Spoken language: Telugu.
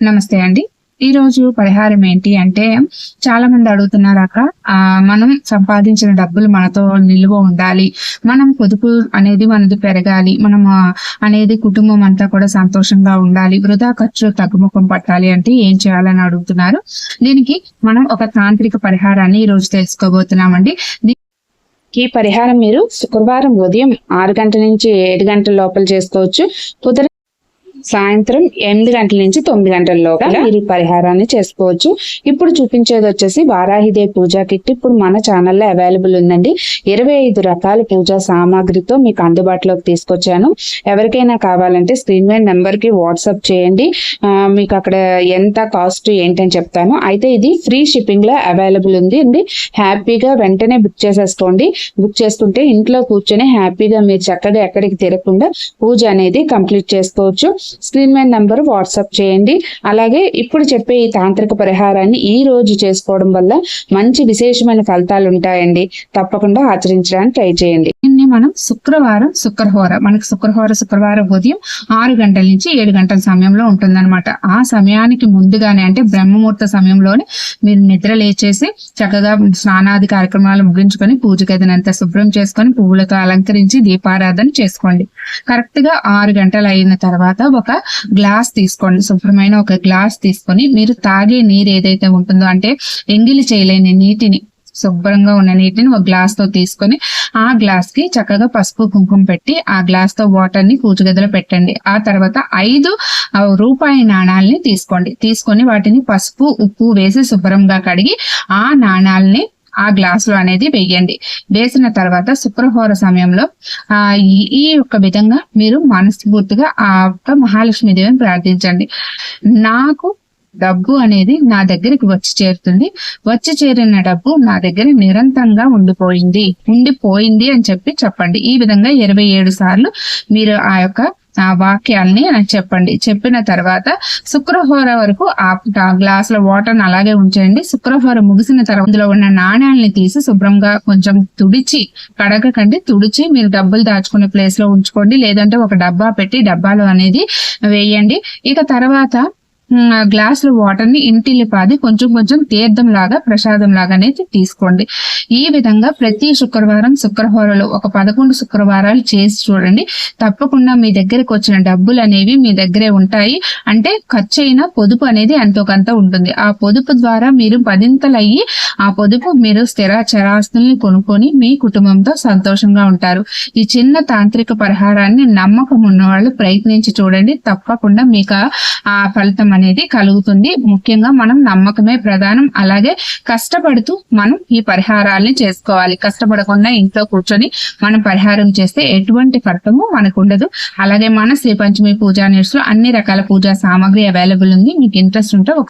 నమస్తే అండి. ఈ రోజు పరిహారం ఏంటి అంటే చాలా మంది అడుగుతున్నారు అక్క. మనం సంపాదించిన డబ్బులు మనతో నిలువ ఉండాలి. మనం పొదుపు అనేది మనది పెరగాలి. మనం అనేది కుటుంబం అంతా కూడా సంతోషంగా ఉండాలి. వృధా ఖర్చు తగ్గుముఖం పట్టాలి అంటే ఏం చేయాలని అడుగుతున్నారు. దీనికి మనం ఒక తాంత్రిక పరిహారాన్ని ఈ రోజు తెలుసుకోబోతున్నామండి. ఈ పరిహారం మీరు శుక్రవారం ఉదయం ఆరు గంటల నుంచి ఏడు గంటల లోపల చేసుకోవచ్చు. కుదర సాయంత్రం ఎనిమిది గంటల నుంచి తొమ్మిది గంటల లోపల మీరు ఈ పరిహారాన్ని చేసుకోవచ్చు. ఇప్పుడు చూపించేది వచ్చేసి వారాహిదేవి పూజా కిట్. ఇప్పుడు మన ఛానల్లో అవైలబుల్ ఉందండి. ఇరవై ఐదు రకాల పూజా సామాగ్రితో మీకు అందుబాటులోకి తీసుకొచ్చాను. ఎవరికైనా కావాలంటే స్క్రీన్ మీద నెంబర్కి వాట్సాప్ చేయండి. మీకు అక్కడ ఎంత కాస్ట్ ఏంటని చెప్తాను. అయితే ఇది ఫ్రీ షిప్పింగ్లో అవైలబుల్ ఉంది. అండి హ్యాపీగా వెంటనే బుక్ చేసేసుకోండి. బుక్ చేసుకుంటే ఇంట్లో కూర్చొని హ్యాపీగా మీరు చక్కగా ఎక్కడికి తిరగకుండా పూజ అనేది కంప్లీట్ చేసుకోవచ్చు. స్క్రీన్ మీద నెంబర్ వాట్సాప్ చేయండి. అలాగే ఇప్పుడు చెప్పే ఈ తాంత్రిక పరిహారాన్ని ఈ రోజు చేసుకోవడం వల్ల మంచి విశేషమైన ఫలితాలు ఉంటాయండి. తప్పకుండా ఆచరించడానికి ట్రై చేయండి. దీన్ని మనం శుక్రవారం శుక్రహోర మనకి శుక్రహోర శుక్రవారం ఉదయం ఆరు గంటల నుంచి ఏడు గంటల సమయంలో ఉంటుందన్నమాట. ఆ సమయానికి ముందుగానే అంటే బ్రహ్మముహూర్త సమయంలోనే మీరు నిద్ర లేచేసి చక్కగా స్నానాది కార్యక్రమాలు ముగించుకొని పూజ గదినంతా శుభ్రం చేసుకొని పువ్వులతో అలంకరించి దీపారాధన చేసుకోండి. కరెక్ట్గా ఆరు గంటలు అయిన తర్వాత ఒక గ్లాస్ తీసుకోండి. శుభ్రమైన ఒక గ్లాస్ తీసుకొని మీరు తాగే నీరు ఏదైతే ఉంటుందో అంటే ఎంగిలి చేయలేని నీటిని శుభ్రంగా ఉన్న నీటిని ఒక గ్లాస్తో తీసుకొని ఆ గ్లాస్కి చక్కగా పసుపు కుంకుమ పెట్టి ఆ గ్లాస్తో వాటర్ని పూజ గదిలో పెట్టండి. ఆ తర్వాత ఐదు రూపాయి నాణాలని తీసుకోండి. తీసుకొని వాటిని పసుపు ఉప్పు వేసి శుభ్రంగా కడిగి ఆ నాణాలని ఆ గ్లాస్లో అనేది వేయండి. వేసిన తర్వాత శుక్రహోర సమయంలో ఆ ఈ ఈ యొక్క విధంగా మీరు మనస్ఫూర్తిగా ఆ యొక్క మహాలక్ష్మీదేవిని ప్రార్థించండి. నాకు డబ్బు అనేది నా దగ్గరికి వచ్చి చేరుతుంది. వచ్చి చేరిన డబ్బు నా దగ్గర నిరంతరంగా ఉండిపోయింది. ఉండిపోయింది అని చెప్పి చెప్పండి. ఈ విధంగా ఇరవై ఏడు సార్లు మీరు ఆ యొక్క ఆ వాక్యాల్ని చెప్పండి. చెప్పిన తర్వాత శుక్రహోర వరకు ఆ గ్లాస్లో వాటర్ని అలాగే ఉంచేయండి. శుక్రహోర ముగిసిన తర్వాత అందులో ఉన్న నాణ్యాలని తీసి శుభ్రంగా కొంచెం తుడిచి కడగకండి. తుడిచి మీరు డబ్బులు దాచుకునే ప్లేస్లో ఉంచుకోండి. లేదంటే ఒక డబ్బా పెట్టి డబ్బాలో అనేది వేయండి. ఇక తర్వాత ఉమ్, గ్లాస్లో వాటర్ని ఇంటిల్లి పాది కొంచెం కొంచెం తీర్థం లాగా ప్రసాదం లాగా అనేది తీసుకోండి. ఈ విధంగా ప్రతి శుక్రవారం శుక్రవారాలు ఒక పదకొండు శుక్రవారాలు చేసి చూడండి. తప్పకుండా మీ దగ్గరకు వచ్చిన డబ్బులు అనేవి మీ దగ్గరే ఉంటాయి. అంటే ఖర్చు అయిన పొదుపు అనేది ఎంతో కొంత ఉంటుంది. ఆ పొదుపు ద్వారా మీరు పదింతలయ్యి ఆ పొదుపు మీరు స్థిర చరాస్తుల్ని కొనుక్కొని మీ కుటుంబంతో సంతోషంగా ఉంటారు. ఈ చిన్న తాంత్రిక పరిహారాన్ని నమ్మకం ఉన్న వాళ్ళు ప్రయత్నించి చూడండి. తప్పకుండా మీకు ఆ ఫలితం అనేది కలుగుతుంది. ముఖ్యంగా మనం నమ్మకమే ప్రధానం. అలాగే కష్టపడుతూ మనం ఈ పరిహారాలని చేసుకోవాలి. కష్టపడకుండా ఇంట్లో కూర్చొని మనం పరిహారం చేస్తే ఎటువంటి ఫలితము మనకు ఉండదు అలాగే మన శ్రీ పంచమి పూజా నీడ్స్లో అన్ని రకాల పూజా సామాగ్రి అవైలబుల్ ఉంది. మీకు ఇంట్రెస్ట్ ఉంటే